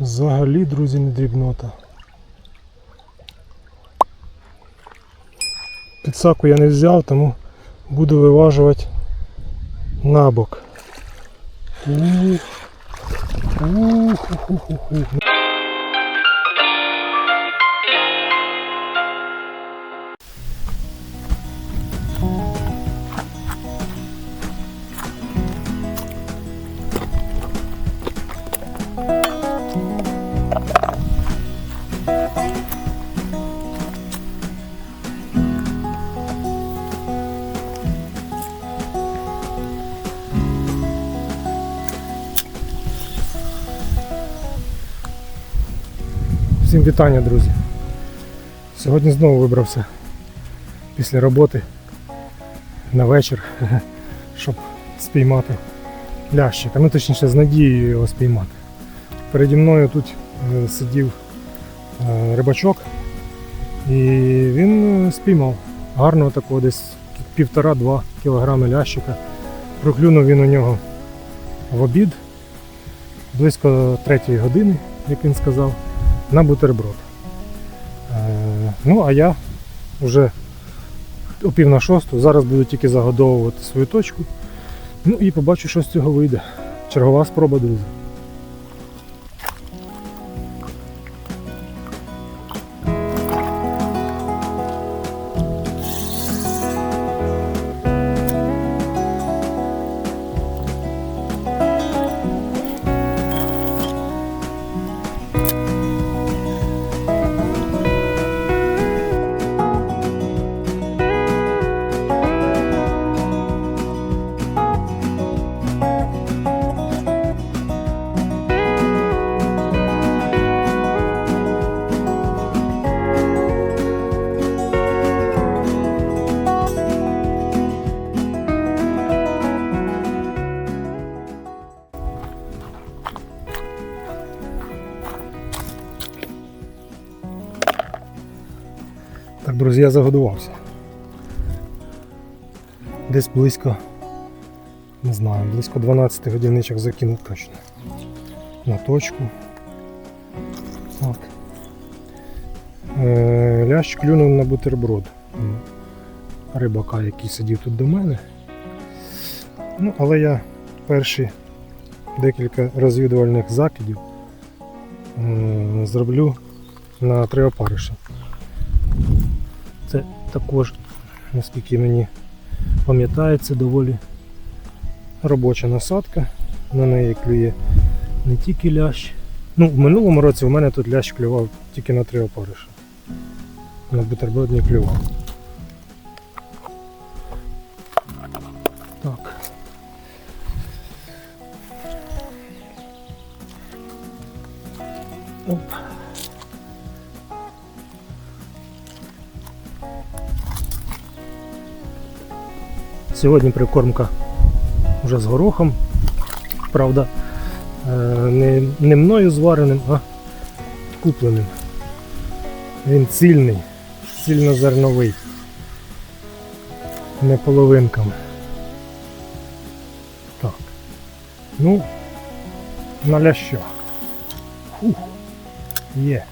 Взагалі, друзі, не дрібнота. Підсаку я не взяв, тому буду виважувати на бок. Ух. Ух, ух, ух, ух, вітання, друзі. Сьогодні знову вибрався після роботи на вечір, щоб спіймати лящика. Ну точніше з надією його спіймати. Переді мною тут е, сидів е, рибачок і він е, спіймав гарного такого десь півтора-два кілограми лящика. Проклюнув він у нього в обід близько третьої години, як він сказав на бутерброд. Е, ну, а я вже о пів на шосту, зараз буду тільки загодовувати свою точку. Ну і побачу, що з цього вийде. Чергова спроба, друзі. Десь близько, не знаю, близько 12 годинничок закинув точно. На точку. Так. Е, лящ клюнув на бутерброд. Рибака, який сидів тут до мене. Ну, але я перші декілька розвідувальних закидів зроблю на три опариша. Це також, наскільки мені пам'ятається, доволі робоча насадка. На неї клює не тільки лящ. Ну, в минулому році у мене тут лящ клював тільки на три опариша. На бутерброд не клював. Так. Оп. Сьогодні прикормка вже з горохом. Правда, е, не, не мною звареним, а купленим. Він цільний, цільнозерновий. Не половинками. Так. Ну, на лящо. Фух. Є.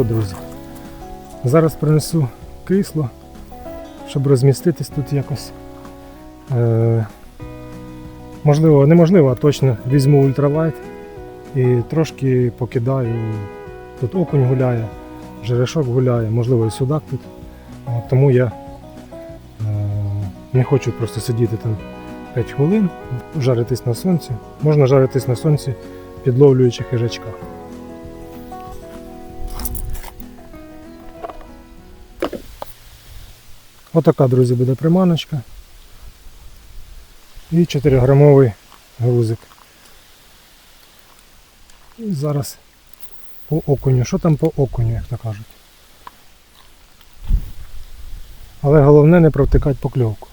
що, друзі, зараз принесу крісло, щоб розміститись тут якось. Е, можливо, неможливо, а точно візьму ультралайт і трошки покидаю. Тут окунь гуляє, жерешок гуляє, можливо і судак тут. Тому я е, не хочу просто сидіти там 5 хвилин, жаритись на сонці. Можна жаритись на сонці, підловлюючи хижачка. Отака, друзі, буде приманочка. І 4-грамовий грузик. І зараз по окуню. Що там по окуню, як то кажуть. Але головне не провтикати покльовку.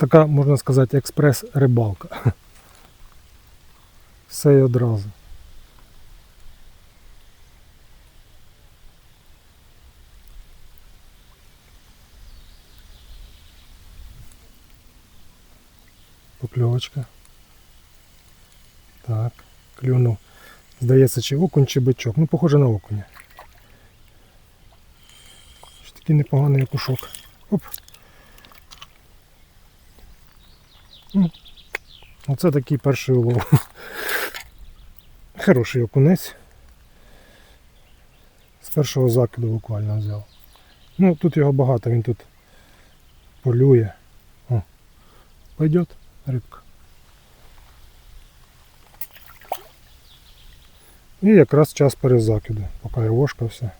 Така, можна сказати, експрес-рибалка. Все і одразу. Покльовочка. Так, клюнув. Здається, чи окунь, чи бичок. Ну, похоже на окуня. Такий непоганий окушок. Оп. Оце такий перший улов. Хороший окунець. З першого закиду буквально взяв. Ну, тут його багато, він тут полює. О, пойдет рибка. І якраз час перезакиду, поки я вошкався.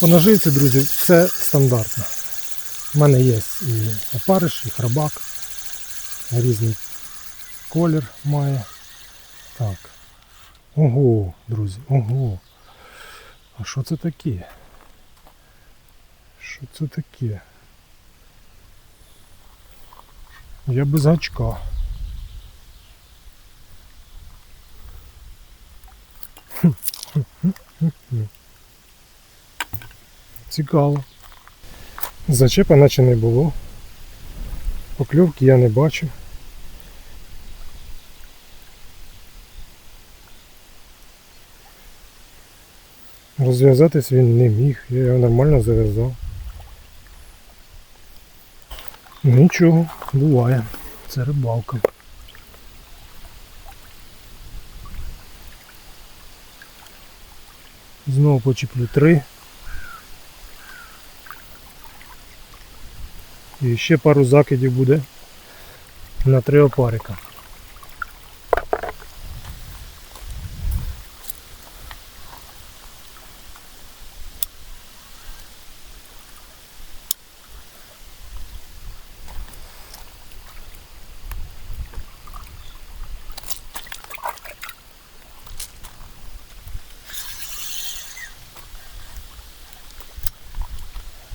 По наживці, друзі, все стандартно. У мене є і опариш, і храбак. Різний колір має. Так. Ого, друзі, ого. А що це таке? Що це таке? Я без гачка. Цікаво. Зачепа наче не було. Покльовки я не бачив. Розв'язатись він не міг, я його нормально зав'язав. Нічого, буває. Це рибалка. Знову почеплю три. І ще пару закидів буде на три опарика.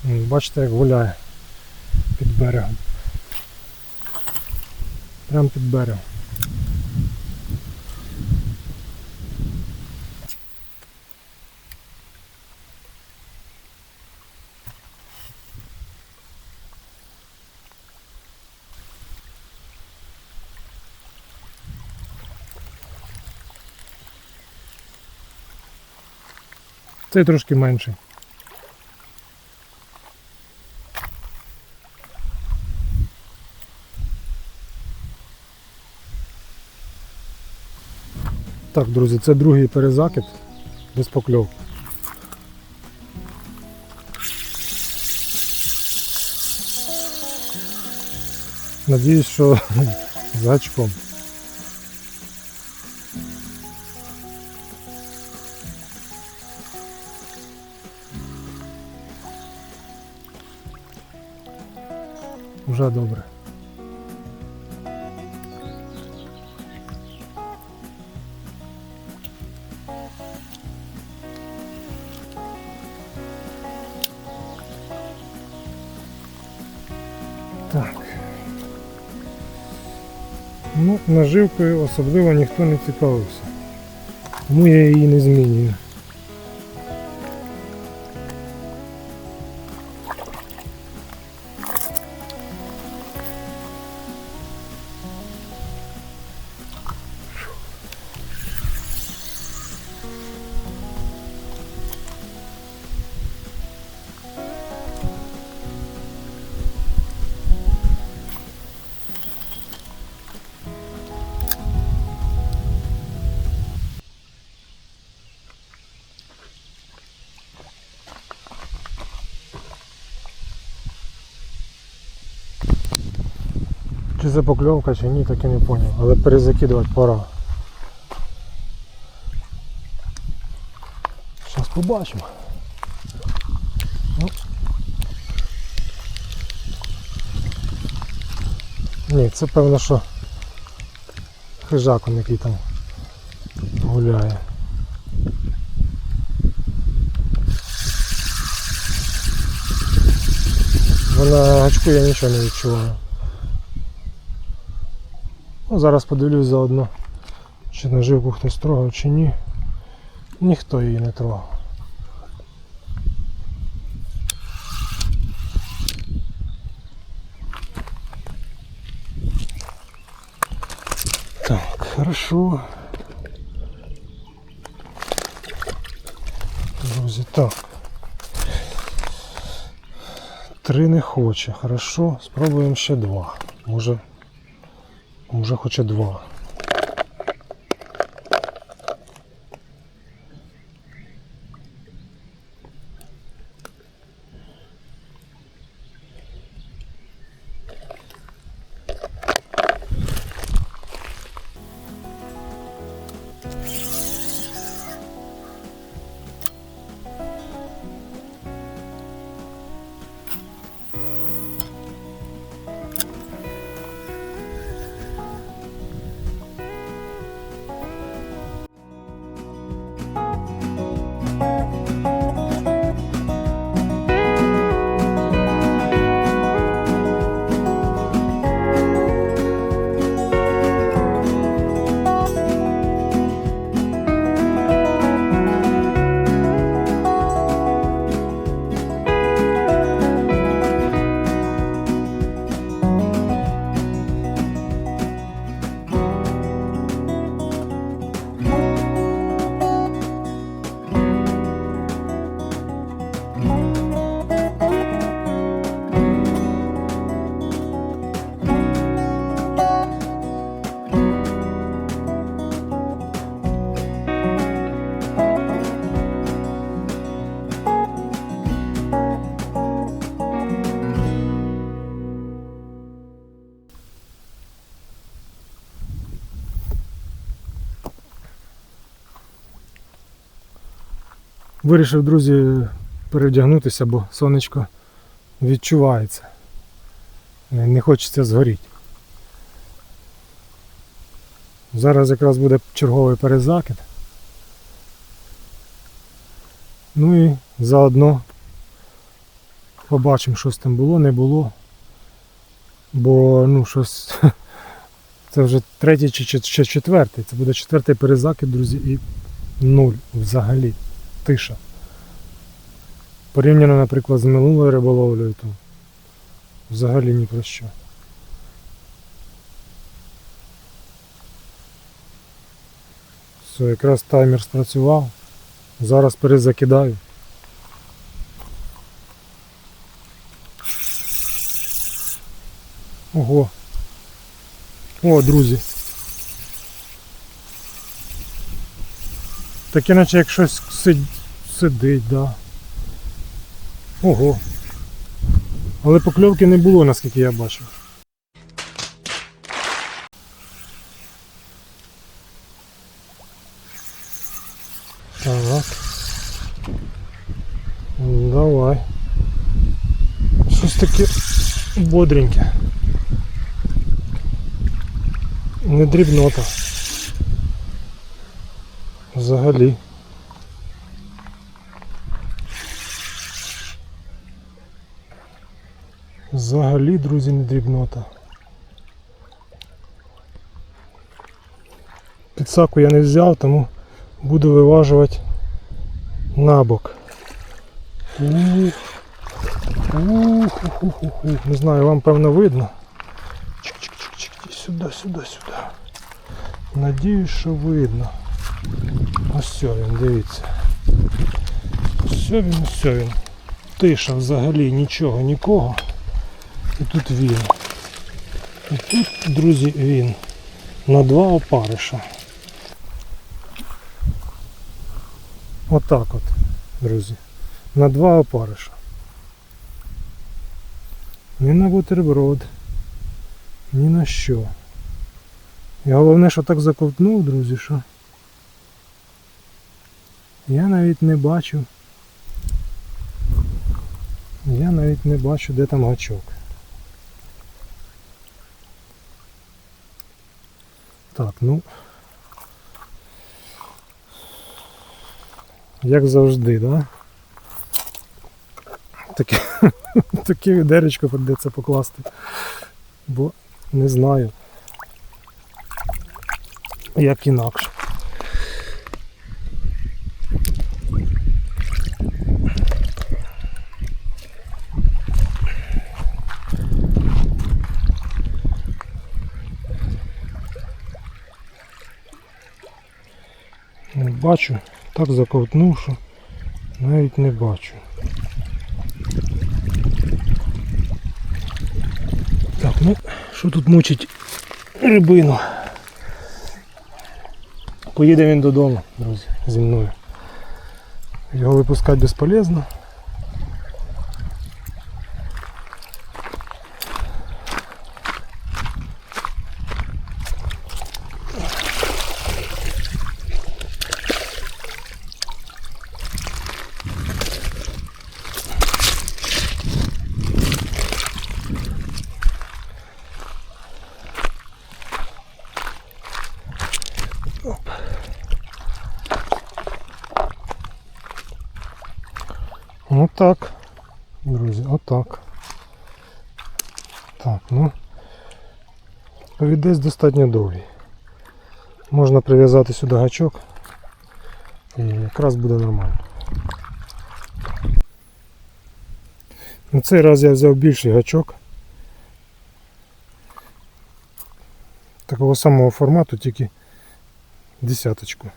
Бачите, як гуляє під берегом. Прямо під берегом. Цей трошки менший. Так, друзі, це другий перезакид без покльовки. Надіюсь, що з гачком. Вже добре. Наживкою особливо ніхто не цікавився. Тому я її не змінюю. Чи це покльовка, чи ні, так і не зрозумів. Але перезакидувати пора. Зараз побачимо. Ну. Ні, це певно, що хижаком який там гуляє. Бо на гачку я нічого не відчуваю. Ну, зараз подивлюсь заодно, чи наживку хтось трогав, чи ні. Ніхто її не трогав. Так, хорошо. Друзі, так. Три не хоче. Хорошо, спробуємо ще два. Може, може хоче два. Вирішив, друзі, перевдягнутися, бо сонечко відчувається. Не хочеться згоріти. Зараз якраз буде черговий перезакид. Ну і заодно побачимо, щось там було, не було. Бо ну щось. Це вже третій чи четвертий. Це буде четвертий перезакид, друзі, і нуль взагалі тиша. Порівняно, наприклад, з минулою риболовлею, то взагалі ні про що. Все, якраз таймер спрацював. Зараз перезакидаю. Ого. О, друзі. Так іначе як щось сид- сидить, да. Ого. Але покльовки не було, наскільки я бачив. Так. Давай. Щось таке бодреньке. Не дрібнота. Взагалі. Взагалі, друзі, не дрібнота. Підсаку я не взяв, тому буду виважувати на бок. Ух. Не знаю, вам певно видно. Чик-чик-чик-чик. Сюди, сюди, сюди. Надіюсь, що видно. Ось він, дивіться. Ось він, ось він. Тиша взагалі, нічого, нікого. І тут він. І тут, друзі, він. На два опариша. Отак от, друзі. На два опариша. Ні на бутерброд. Ні на що. І головне, що так заковтнув, друзі, що я навіть не бачу. Я навіть не бачу, де там гачок. Так, ну. Як завжди, да? таке, таке відеречко прийдеться покласти. Бо не знаю. Як інакше. Не бачу, так заковтнув, що навіть не бачу. Так, ну, що тут мучить рибину? Поїде він додому, друзі, зі мною. Його випускати безполезно. Отак, друзі, отак. Так, ну. Повідець достатньо довгий. Можна прив'язати сюди гачок і якраз буде нормально. На цей раз я взяв більший гачок. Такого самого формату, тільки десяточку.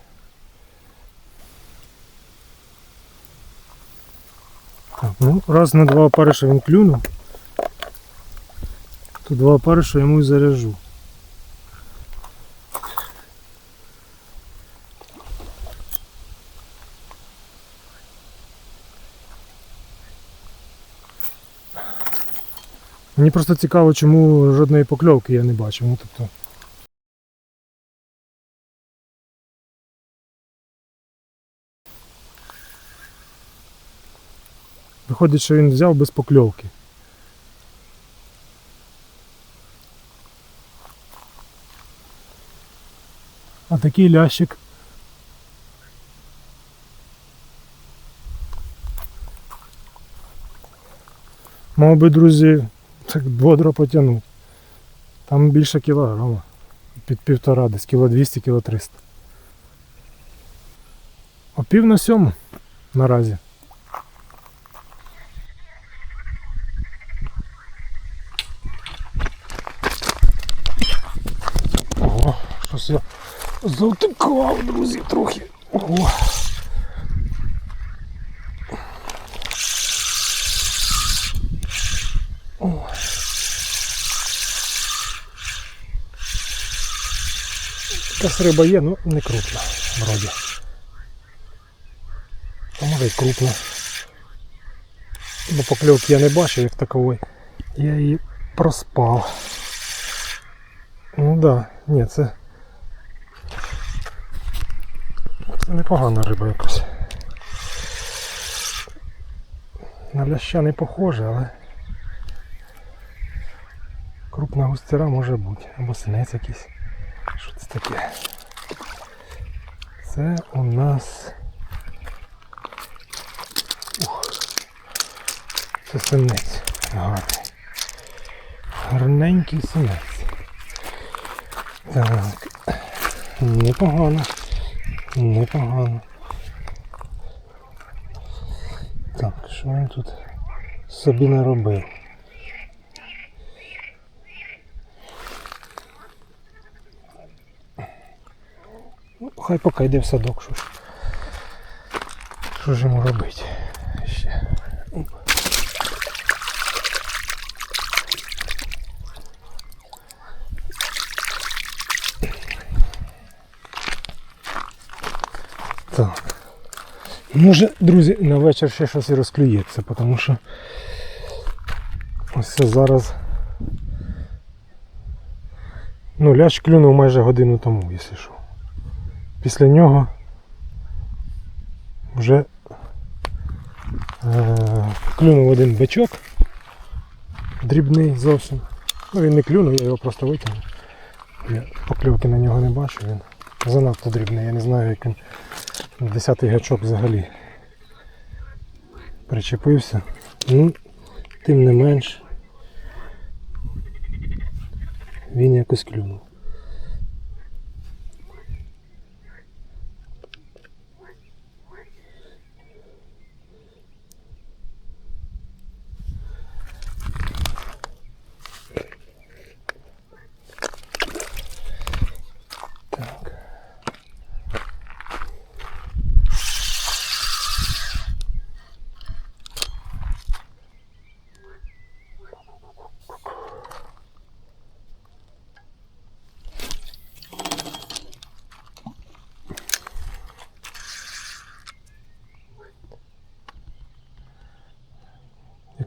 Так, раз на два опариша він клюнув, то два опариша йому і заряжу. Мені просто цікаво, чому жодної покльовки я не бачив. Ну, тобто, Виходить, що він взяв без покльовки. А такий лящик. Мав би, друзі, так бодро потягнув. Там більше кілограма. Під півтора, десь кіло 200, кіло 300. О пів на сьому наразі. Ого, я завтикав, друзі, трохи. Ого. О. Якась риба є, ну не крупна, вроді. А може й крупна. Бо покльовки я не бачив як такової. Я її проспав. Ну да, ні, це. Це непогана риба якось. На ляща не похоже, але крупна густера може бути. Або синець якийсь. Що це таке? Це у нас. Ух. Це синець. Гарний. Гарненький синець. Так. Непогано. Непогано. Так, що він тут собі наробив? Ну, хай поки йде в садок, що ж. Що ж йому робити? Ще. Оп. Так. Може, друзі, на вечір ще щось і розклюється, тому що ось зараз. Ну, лящ клюнув майже годину тому, якщо що. Після нього вже е, клюнув один бичок дрібний зовсім. Ну він не клюнув, я його просто витягнув. Я покльовки на нього не бачу, він занадто дрібний, я не знаю як він 10 гачок взагалі причепився. Ну, тим не менш, він якось клюнув.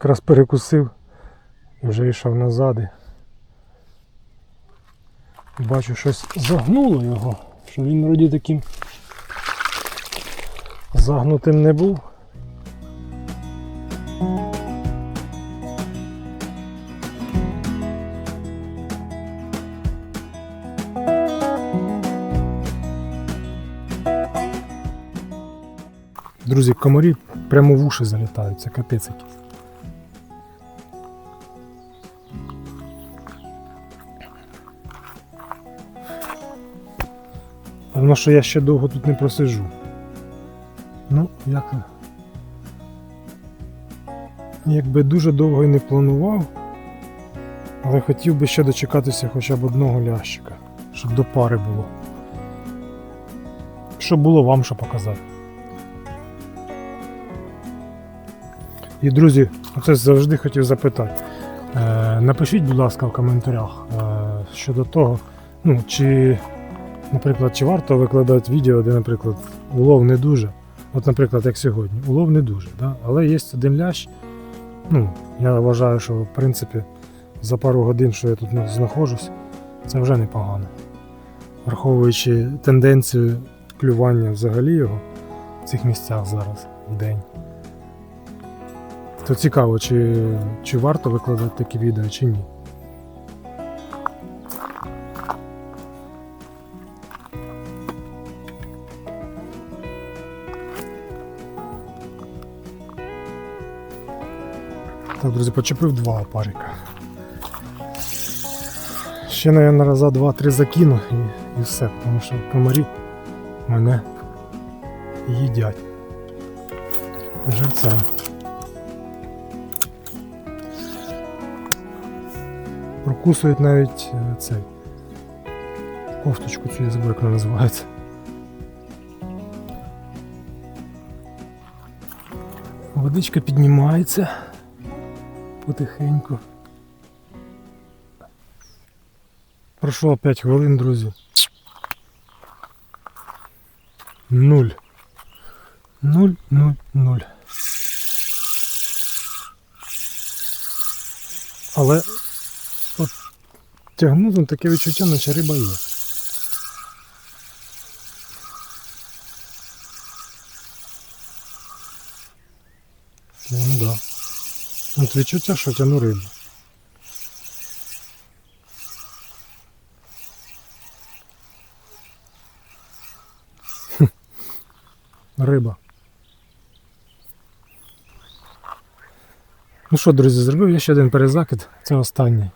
Якраз перекусив і вже йшов назад. І бачу, щось загнуло його, що він вроді таким загнутим не був. Друзі, комарі прямо в уші залітають, це капець якийсь. Певно, що я ще довго тут не просиджу. Ну, як. Якби дуже довго і не планував, але хотів би ще дочекатися хоча б одного лящика, щоб до пари було. Щоб було вам що показати. І друзі, оце завжди хотів запитати. Е, напишіть, будь ласка, в коментарях е, щодо того, ну, чи, наприклад, чи варто викладати відео, де, наприклад, улов не дуже. От, наприклад, як сьогодні, улов не дуже, да? але є один лящ. Ну, я вважаю, що в принципі за пару годин, що я тут знаходжусь, це вже непогано. Враховуючи тенденцію клювання взагалі його в цих місцях зараз в день. То цікаво, чи, чи варто викладати такі відео, чи ні. Так, друзі, почепив два опарика. Ще, мабуть, раза два-три закину і, і все, тому що комарі мене їдять живцем. Прокусують навіть е, цей кофточку цю я забув, як вона називається. Водичка піднімається потихеньку. Пройшло 5 хвилин, друзі. Нуль. Нуль, нуль, нуль. Але от тягнути таке відчуття, наче риба є. Ну да. От відчуття, що тяну рибу. Риба. Ну що, друзі, зробив я ще один перезакид, це останній.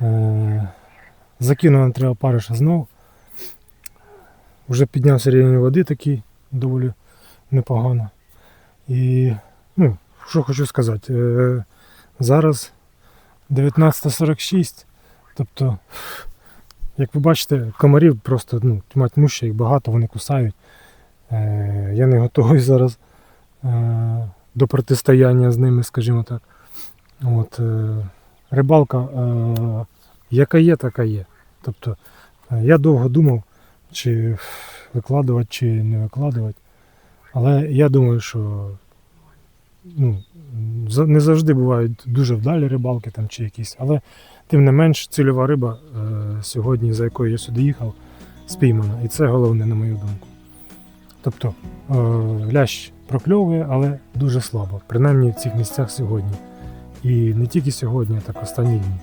Е, Закинув на три опариша знов. Вже піднявся рівень води такий доволі непогано. І ну, що хочу сказати, е, зараз 19.46, тобто, як ви бачите, комарів просто ну, тьма тьмуща, їх багато, вони кусають. Е, Я не готовий зараз е, до протистояння з ними, скажімо так. От, Рибалка, яка є, така є. Тобто, я довго думав, чи викладувати, чи не викладувати. Але я думаю, що ну, не завжди бувають дуже вдалі рибалки там чи якісь, але тим не менш цільова риба е, сьогодні, за якою я сюди їхав, спіймана. І це головне, на мою думку. Тобто е, лящ прокльовує, але дуже слабо, принаймні в цих місцях сьогодні. І не тільки сьогодні, а так останні дні.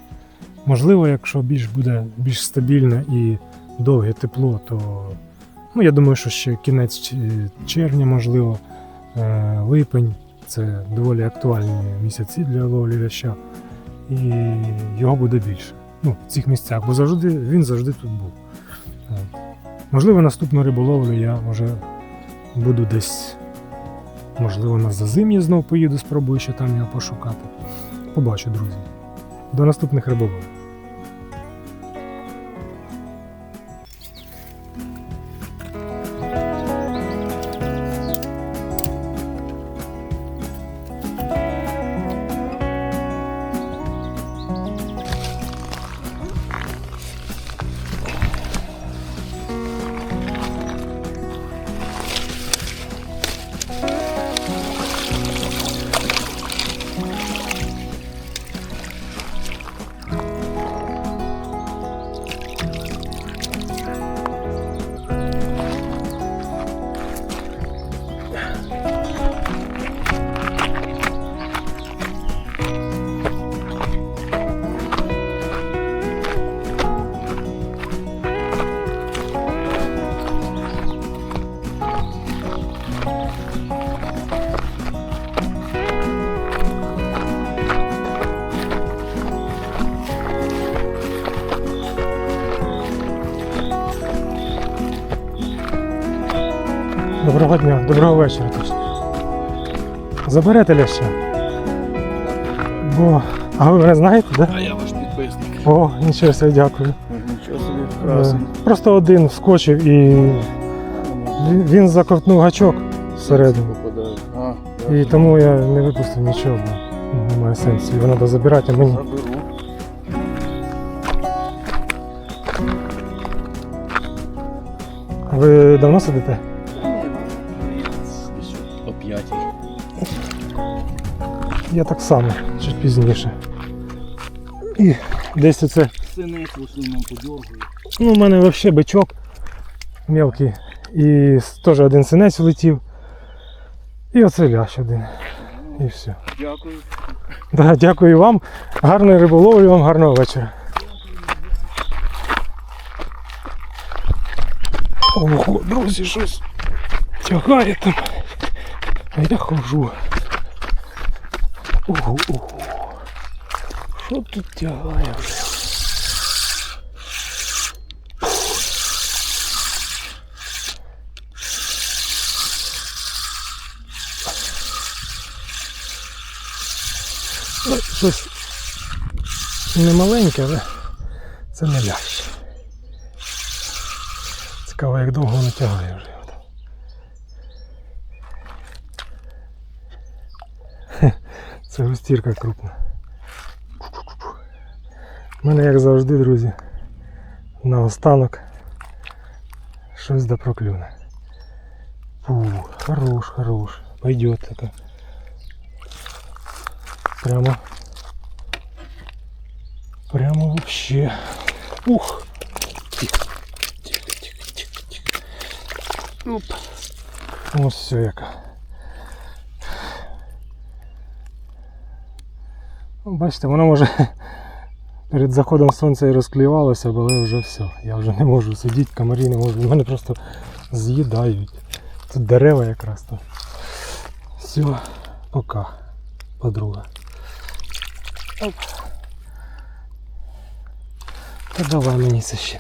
Можливо, якщо більш буде більш стабільне і довге тепло, то ну, я думаю, що ще кінець червня, можливо, е, липень це доволі актуальні місяці для ловлі ляща. І його буде більше. Ну, в цих місцях, бо завжди він завжди тут був. Можливо, наступну риболовлю я вже буду десь, можливо, на зазим'ї знов поїду, спробую ще там його пошукати. Побачу, друзі. До наступних риболовль. Доброго дня, доброго вечора. Заберете ляща? Бо. А ви мене знаєте, так? Да? А я ваш підписник. О, нічого собі дякую. Нічого собі Е, красень. Просто один вскочив і він- заковтнув гачок всередину. І тому я не випустив нічого, ну, немає сенсу. Його треба забирати, а мені. Ви давно сидите? Я так само, чуть пізніше. І десь оце. Синець в основному. Ну, у мене взагалі бичок мелкий. І теж один синець влетів. І оце лящ один. І все. Дякую. Да, дякую вам. Гарної риболовлі, вам гарного вечора. Ого, друзі, щось тягає там. А я хожу. Ого, ого. Що тут тягає вже? Ну, щось не маленьке, але це не лящ. Цікаво, як довго воно тягає вже. Це густірка крупна. У мене, як завжди, друзі, наостанок щось да проклюне. Фу, хорош, хорош. Пойдет така. Прямо. Прямо вообще. Ух. Тихо, тихо, тихо, тихо. Оп. Ось все яка. Бачите, воно може перед заходом сонця і розклювалося, але вже все. Я вже не можу сидіти, комарі не можу. Мене просто з'їдають. Тут дерева якраз там. Все, пока, подруга. Оп. Та давай мені це ще.